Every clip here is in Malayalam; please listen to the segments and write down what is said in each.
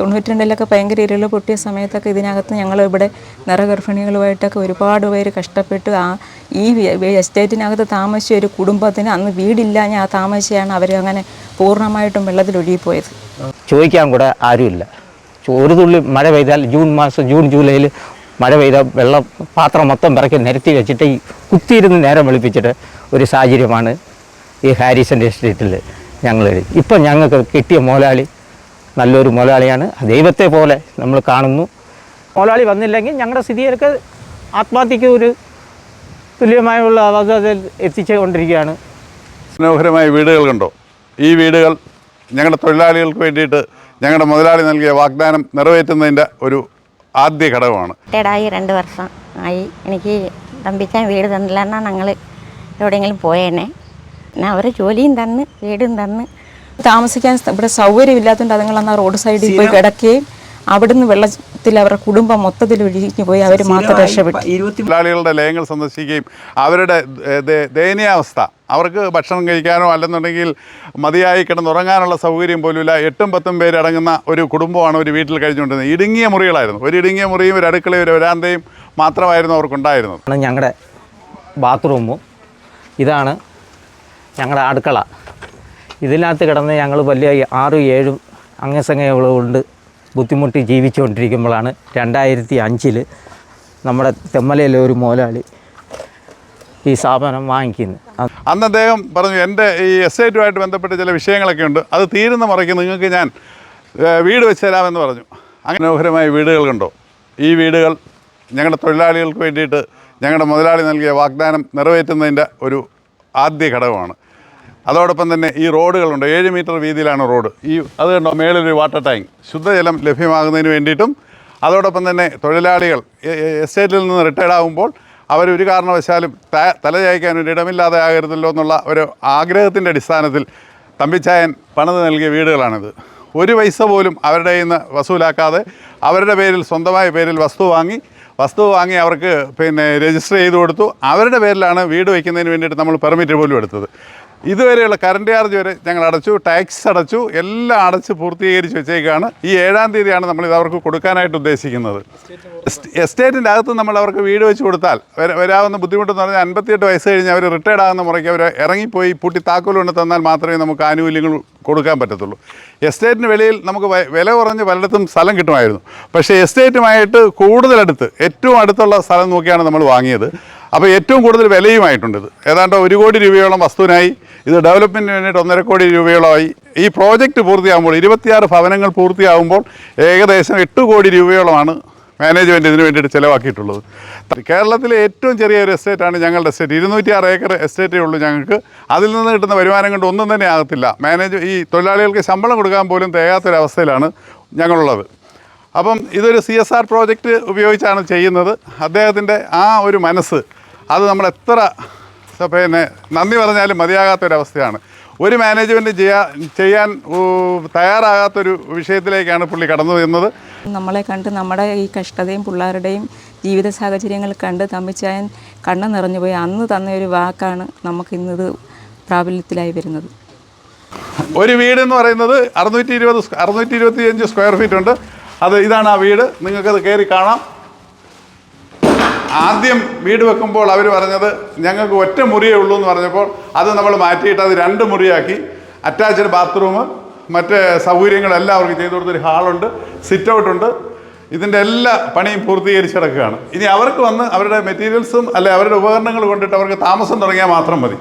തൊണ്ണൂറ്റി രണ്ടിലൊക്കെ ഭയങ്കര ഇരുൾ പൊട്ടിയ സമയത്തൊക്കെ ഇതിനകത്ത് ഞങ്ങൾ ഇവിടെ നിറഗർഭിണികളുമായിട്ടൊക്കെ ഒരുപാട് പേര് കഷ്ടപ്പെട്ട് ആ ഈ എസ്റ്റേറ്റിനകത്ത് താമസിച്ച ഒരു കുടുംബത്തിന് അന്ന് വീടില്ല ആ താമസിച്ചാണ് അവർ അങ്ങനെ പൂർണമായിട്ടും വെള്ളത്തിൽ ഒഴുകിപ്പോയത്. ചോദിക്കാൻ കൂടെ ആരുമില്ല. ഒരു തുള്ളി മഴ പെയ്താൽ ജൂൺ മാസം ജൂൺ ജൂലൈയിൽ മഴ പെയ്ത വെള്ളം പാത്രം മൊത്തം പിറക്കി നിരത്തി വെച്ചിട്ട് ഈ കുത്തിയിരുന്ന് നേരം വെളുപ്പിച്ചിട്ട് ഒരു സാഹചര്യമാണ് ഈ ഹാരിസന്റെ എസ്റ്റേറ്റിൽ ഞങ്ങൾ ഇപ്പം ഞങ്ങൾക്ക് കിട്ടിയ മുതലാളി നല്ലൊരു മുതലാളിയാണ്. ദൈവത്തെ പോലെ നമ്മൾ കാണുന്നു. മുതലാളി വന്നില്ലെങ്കിൽ ഞങ്ങളുടെ സ്ഥിതിയൊക്കെ ആത്മഹത്യക്ക് ഒരു തുല്യമായുള്ള അവസ്ഥയിൽ എത്തിച്ചുകൊണ്ടിരിക്കുകയാണ്. മനോഹരമായ വീടുകൾ കണ്ടോ? ഈ വീടുകൾ ഞങ്ങളുടെ തൊഴിലാളികൾക്ക് വേണ്ടിയിട്ട് ഞങ്ങളുടെ മുതലാളി നൽകിയ വാഗ്ദാനം നിറവേറ്റുന്നതിന്റെ ഒരു ആദ്യ ഘടകമാണ്. റിട്ടയർഡായി രണ്ട് വർഷം ആയി. എനിക്ക് തമ്പിച്ചാൻ വീട് തന്നില്ലെന്നാ ഞങ്ങൾ എവിടെയെങ്കിലും പോയേനെ. പിന്നെ അവർ ജോലിയും തന്ന് വീടും തന്ന് താമസിക്കാൻ ഇവിടെ സൗകര്യമില്ലാത്തതുകൊണ്ട് അതുങ്ങൾ അന്ന് റോഡ് സൈഡിൽ പോയി കിടക്കുകയും അവിടുന്ന് വെള്ളത്തിൽ അവരുടെ കുടുംബം മൊത്തത്തിൽ ഒഴുകി പോയി. അവർ മാത്രം രക്ഷപ്പെട്ടു. തൊഴിലാളികളുടെ ലയങ്ങൾ സന്ദർശിക്കുകയും അവരുടെ ദയനീയാവസ്ഥ. അവർക്ക് ഭക്ഷണം കഴിക്കാനോ അല്ലെന്നുണ്ടെങ്കിൽ മതിയായി കിടന്നുറങ്ങാനുള്ള സൗകര്യം പോലുമില്ല. എട്ടും പത്തും പേര് അടങ്ങുന്ന ഒരു കുടുംബമാണ് ഒരു വീട്ടിൽ കഴിഞ്ഞുകൊണ്ടിരുന്നത്. ഇടുങ്ങിയ മുറികളായിരുന്നു. ഒരു ഇടുങ്ങിയ മുറിയും ഒരു അടുക്കളയും ഒരു വരാന്തയും മാത്രമായിരുന്നു അവർക്കുണ്ടായിരുന്നത്. ഞങ്ങളുടെ ബാത്റൂമും ഇതാണ് ഞങ്ങളുടെ അടുക്കള. ഇതിനകത്ത് കിടന്ന് ഞങ്ങൾ വലിയ ആറും ഏഴും അംഗസംഖ്യകൾ കൊണ്ട് ബുദ്ധിമുട്ടി ജീവിച്ചുകൊണ്ടിരിക്കുമ്പോഴാണ് രണ്ടായിരത്തി അഞ്ചിൽ നമ്മുടെ തെമ്മലയിലെ ഒരു മുതലാളി ഈ സ്ഥാപനം വാങ്ങിക്കുന്നത്. അന്ന് അദ്ദേഹം പറഞ്ഞു എന്റെ ഈ എസ്റ്റേറ്റുമായിട്ട് ബന്ധപ്പെട്ട ചില വിഷയങ്ങളൊക്കെ ഉണ്ട്. അത് തീരുന്ന മുറയ്ക്ക് നിങ്ങൾക്ക് ഞാൻ വീട് വെച്ച് തരാമെന്ന് പറഞ്ഞു. അങ്ങനെ മനോഹരമായ വീടുകൾ കണ്ടോ? ഈ വീടുകൾ ഞങ്ങളുടെ തൊഴിലാളികൾക്ക് വേണ്ടിയിട്ട് ഞങ്ങളുടെ മുതലാളി നൽകിയ വാഗ്ദാനം നിറവേറ്റുന്നതിന്റെ ഒരു ആദ്യ ഘടകമാണ്. അതോടൊപ്പം തന്നെ ഈ റോഡുകളുണ്ട്. ഏഴ് മീറ്റർ വീതിയിലാണ് റോഡ്. ഈ അത് കണ്ടോ? മേളിലൊരു വാട്ടർ ടാങ്ക്. ശുദ്ധജലം ലഭ്യമാകുന്നതിന് വേണ്ടിയിട്ടും അതോടൊപ്പം തന്നെ തൊഴിലാളികൾ എസ്റ്റേറ്റിൽ നിന്ന് റിട്ടയർഡ് ആകുമ്പോൾ അവർ ഒരു കാരണവശാലും തലചായ്ക്കാൻ ഒരു ഇടമില്ലാതെ ആകരുതല്ലോ എന്നുള്ള ഒരു ആഗ്രഹത്തിന്റെ അടിസ്ഥാനത്തിൽ തമ്പിച്ചായൻ പണിത് നൽകിയ വീടുകളാണിത്. ഒരു പൈസ പോലും അവരുടെ കയ്യിൽ നിന്ന് വസൂലാക്കാതെ അവരുടെ പേരിൽ സ്വന്തമായ പേരിൽ വസ്തു വാങ്ങി വസ്തു വാങ്ങി അവർക്ക് പിന്നെ രജിസ്റ്റർ ചെയ്ത് കൊടുത്തു. അവരുടെ പേരിലാണ് വീട് വയ്ക്കുന്നതിന് വേണ്ടിയിട്ട് നമ്മൾ പെർമിറ്റ് പോലും എടുത്തത്. ഇതുവരെയുള്ള കറണ്ട് ചാർജ് വരെ ഞങ്ങൾ അടച്ചു ടാക്സ് അടച്ചു എല്ലാം അടച്ച് പൂർത്തീകരിച്ച് വെച്ചേക്കാണ്. ഈ ഏഴാം തീയതിയാണ് നമ്മൾ ഇത് അവർക്ക് കൊടുക്കാനായിട്ട് ഉദ്ദേശിക്കുന്നത്. എസ്റ്റ്- എസ്റ്റേറ്റിന്റെ അകത്ത് നമ്മൾ അവർക്ക് വീട് വെച്ച് കൊടുത്താൽ വര- വരാവുന്ന ബുദ്ധിമുട്ടെന്ന് പറഞ്ഞാൽ അൻപത്തിയെട്ട് വയസ്സ് കഴിഞ്ഞ് അവർ റിട്ടയർഡ് ആകുന്ന മുറയ്ക്ക് അവർ ഇറങ്ങിപ്പോയി പൂട്ടി താക്കോൽ കൊണ്ട് തന്നാൽ മാത്രമേ നമുക്ക് ആനുകൂല്യങ്ങൾ കൊടുക്കാൻ പറ്റത്തുള്ളൂ. എസ്റ്റേറ്റിന് വെളിയിൽ നമുക്ക് വില കുറഞ്ഞ് പലയിടത്തും സ്ഥലം കിട്ടുമായിരുന്നു. പക്ഷേ എസ്റ്റേറ്റുമായിട്ട് കൂടുതലടുത്ത് ഏറ്റവും അടുത്തുള്ള സ്ഥലം നോക്കിയാണ് നമ്മൾ വാങ്ങിയത്. അപ്പോൾ ഏറ്റവും കൂടുതൽ വിലയുമായിട്ടുണ്ട് ഏതാണ്ട് ഒരു കോടി രൂപയോളം വസ്തുവിനായി ഇത് ഡെവലപ്മെന്റിന് വേണ്ടിയിട്ട് ഒന്നര കോടി രൂപയോളമായി. ഈ പ്രോജക്റ്റ് പൂർത്തിയാകുമ്പോൾ ഇരുപത്തിയാറ് ഭവനങ്ങൾ പൂർത്തിയാകുമ്പോൾ ഏകദേശം എട്ട് കോടി രൂപയോളമാണ് മാനേജ്മെന്റ് ഇതിന് വേണ്ടിയിട്ട് ചിലവാക്കിയിട്ടുള്ളത്. കേരളത്തിലെ ഏറ്റവും ചെറിയ ഒരു എസ്റ്റേറ്റാണ് ഞങ്ങളുടെ എസ്റ്റേറ്റ്. ഇരുന്നൂറ്റി ആറ് ഏക്കർ എസ്റ്റേറ്റേ ഉള്ളൂ ഞങ്ങൾക്ക്. അതിൽ നിന്ന് കിട്ടുന്ന വരുമാനം കൊണ്ട് ഒന്നും തന്നെ ആകത്തില്ല. മാനേജ് ഈ തൊഴിലാളികൾക്ക് ശമ്പളം കൊടുക്കാൻ പോലും തികയാത്തൊരവസ്ഥയിലാണ് ഞങ്ങളുള്ളത്. അപ്പം ഇതൊരു സി എസ് ആർ പ്രോജക്റ്റ് ഉപയോഗിച്ചാണ് ചെയ്യുന്നത്. അദ്ദേഹത്തിന്റെ ആ ഒരു മനസ്സ് അത് നമ്മൾ എത്ര പിന്നെ നന്ദി പറഞ്ഞാലും മതിയാകാത്തൊരവസ്ഥയാണ്. ഒരു മാനേജ്മെന്റ് ചെയ്യാ ചെയ്യാൻ ഊ, തയ്യാറാകാത്തൊരു വിഷയത്തിലേക്കാണ് പുള്ളി കടന്നു വരുന്നത്. നമ്മളെ കണ്ട് നമ്മുടെ ഈ കഷ്ടതയും പിള്ളേരുടെയും ജീവിത സാഹചര്യങ്ങൾ കണ്ട് തമ്മിച്ചായൻ കണ്ണ് നിറഞ്ഞുപോയി അന്ന് തന്ന ഒരു വാക്കാണ് നമുക്ക് ഇന്നത് പ്രാബല്യത്തിലായി വരുന്നത്. ഒരു വീട് എന്ന് പറയുന്നത് അറുന്നൂറ്റി ഇരുപത് അറുന്നൂറ്റി ഇരുപത്തി അഞ്ച് സ്ക്വയർ ഫീറ്റ് ഉണ്ട്. അത് ഇതാണ് ആ വീട്. നിങ്ങൾക്കത് കയറി കാണാം. ആദ്യം വീട് വെക്കുമ്പോൾ അവർ പറഞ്ഞത് ഞങ്ങൾക്ക് ഒറ്റ മുറിയേ ഉള്ളൂ എന്ന് പറഞ്ഞപ്പോൾ അത് നമ്മൾ മാറ്റിയിട്ട് അത് രണ്ട് മുറിയാക്കി. അറ്റാച്ച്ഡ് ബാത്റൂം മറ്റ് സൗകര്യങ്ങളെല്ലാം അവർക്ക് ചെയ്തു കൊടുത്തൊരു ഹാളുണ്ട് സിറ്റ് ഔട്ട് ഉണ്ട്. ഇതിന്റെ എല്ലാ പണിയും പൂർത്തീകരിച്ച് കിടക്കുകയാണ്. ഇനി അവർക്ക് വന്ന് അവരുടെ മെറ്റീരിയൽസും അല്ലെ അവരുടെ ഉപകരണങ്ങൾ കൊണ്ടിട്ട് അവർക്ക് താമസം തുടങ്ങിയാൽ മാത്രം മതി.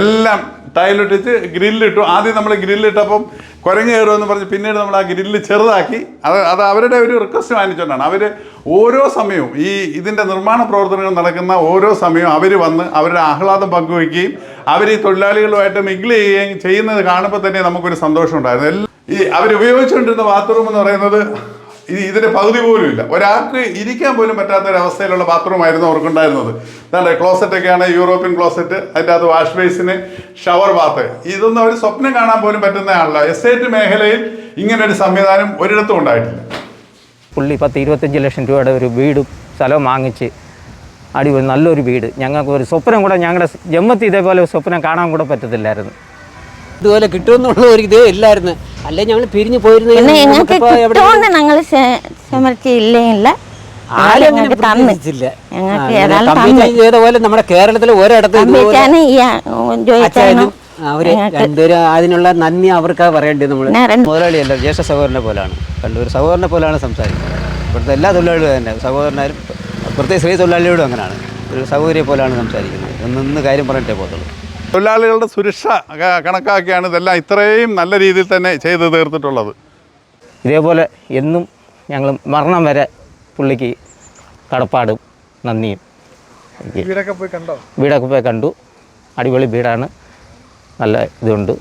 എല്ലാം ടൈലിട്ടിച്ച് ഗ്രില്ലിട്ടു. ആദ്യം നമ്മൾ ഗ്രില്ലിട്ടപ്പം കുരങ്ങ് കയറുമെന്ന് പറഞ്ഞ് പിന്നീട് നമ്മൾ ആ ഗ്രില്ല് ചെറുതാക്കി. അത് അത് അവരുടെ ഒരു റിക്വസ്റ്റ് മാനിച്ചുകൊണ്ടാണ് അവർ ഓരോ സമയവും ഈ ഇതിന്റെ നിർമ്മാണ പ്രവർത്തനങ്ങൾ നടക്കുന്ന ഓരോ സമയവും അവർ വന്ന് അവരുടെ ആഹ്ലാദം പങ്കുവയ്ക്കുകയും അവർ ഈ തൊഴിലാളികളുമായിട്ട് മിഗിൾ ചെയ്യുകയും ചെയ്യുന്നത് കാണുമ്പോൾ തന്നെ നമുക്കൊരു സന്തോഷം ഉണ്ടായിരുന്നു എല്ലാ ഈ അവർ ഉപയോഗിച്ചുകൊണ്ടിരുന്ന ബാത്റൂം എന്ന് പറയുന്നത് ഇത് ഇതിന്റെ പകുതി പോലും ഇല്ല. ഒരാൾക്ക് ഇരിക്കാൻ പോലും പറ്റാത്ത ഒരു അവസ്ഥയിലുള്ള ബാത്റൂമായിരുന്നു അവർക്കുണ്ടായിരുന്നത്. ക്ലോസറ്റ് ഒക്കെയാണ് യൂറോപ്യൻ ക്ലോസറ്റ് അതിന്റെ അകത്ത് വാഷ് ബേസിന് ഷവർ ബാത്ത്. ഇതൊന്നും അവർ സ്വപ്നം കാണാൻ പോലും പറ്റുന്നതാണല്ലോ. എസ്റ്റേറ്റ് മേഖലയിൽ ഇങ്ങനെ ഒരു സംവിധാനം ഒരിടത്തും ഉണ്ടായിട്ടില്ല. പുള്ളി പത്ത് ഇരുപത്തഞ്ച് ലക്ഷം രൂപയുടെ ഒരു വീടും സ്ഥലവും വാങ്ങിച്ച് അടിപൊളി നല്ലൊരു വീട്. ഞങ്ങൾക്ക് ഒരു സ്വപ്നം കൂടെ ഞങ്ങളുടെ ജന്മത്തിൽ ഇതേപോലെ സ്വപ്നം കാണാൻ കൂടെ പറ്റത്തില്ലായിരുന്നു. ഇതുപോലെ കിട്ടുമെന്നുള്ള ഒരു ഇതേ ഇല്ലായിരുന്നു. അല്ലെ ഞങ്ങൾ പിരിഞ്ഞു പോയിരുന്നു പിന്നെ ഞങ്ങൾക്ക് കിട്ടുമെന്ന് ഞങ്ങൾ ചെയ്ത പോലെ നമ്മുടെ കേരളത്തിൽ ഒരിടത്ത് അവർ രണ്ടുപേരും അതിനുള്ള നന്ദി അവർക്കാ പറയേണ്ടത് നമ്മൾ മുതലാളിയല്ല ജ്യേഷ്ഠ സഹോദരനെ പോലാണ്. രണ്ടുപേരും സഹോദരനെ പോലാണ് സംസാരിക്കുന്നത്. ഇവിടുത്തെ എല്ലാ തൊഴിലാളികളും തന്നെ സഹോദരനാരും പ്രത്യേക സ്ത്രീ തൊഴിലാളിയോടും അങ്ങനെയാണ് ഒരു സഹോദരിയെ പോലാണ് സംസാരിക്കുന്നത്. ഒന്നൊന്ന് കാര്യം പറഞ്ഞിട്ടേ പോകത്തുള്ളൂ. തൊഴിലാളികളുടെ സുരക്ഷ കണക്കാക്കിയാണ് ഇതെല്ലാം ഇത്രയും നല്ല രീതിയിൽ തന്നെ ചെയ്തു തീർത്തിട്ടുള്ളത്. ഇതേപോലെ എന്നും ഞങ്ങൾ മരണം വരെ പുള്ളിക്ക് കടപ്പാടും നന്ദിയും. വീടൊക്കെ പോയി കണ്ടോ? വീടൊക്കെ പോയി കണ്ടു. അടിപൊളി വീടാണ്. നല്ല ഇതുണ്ട്.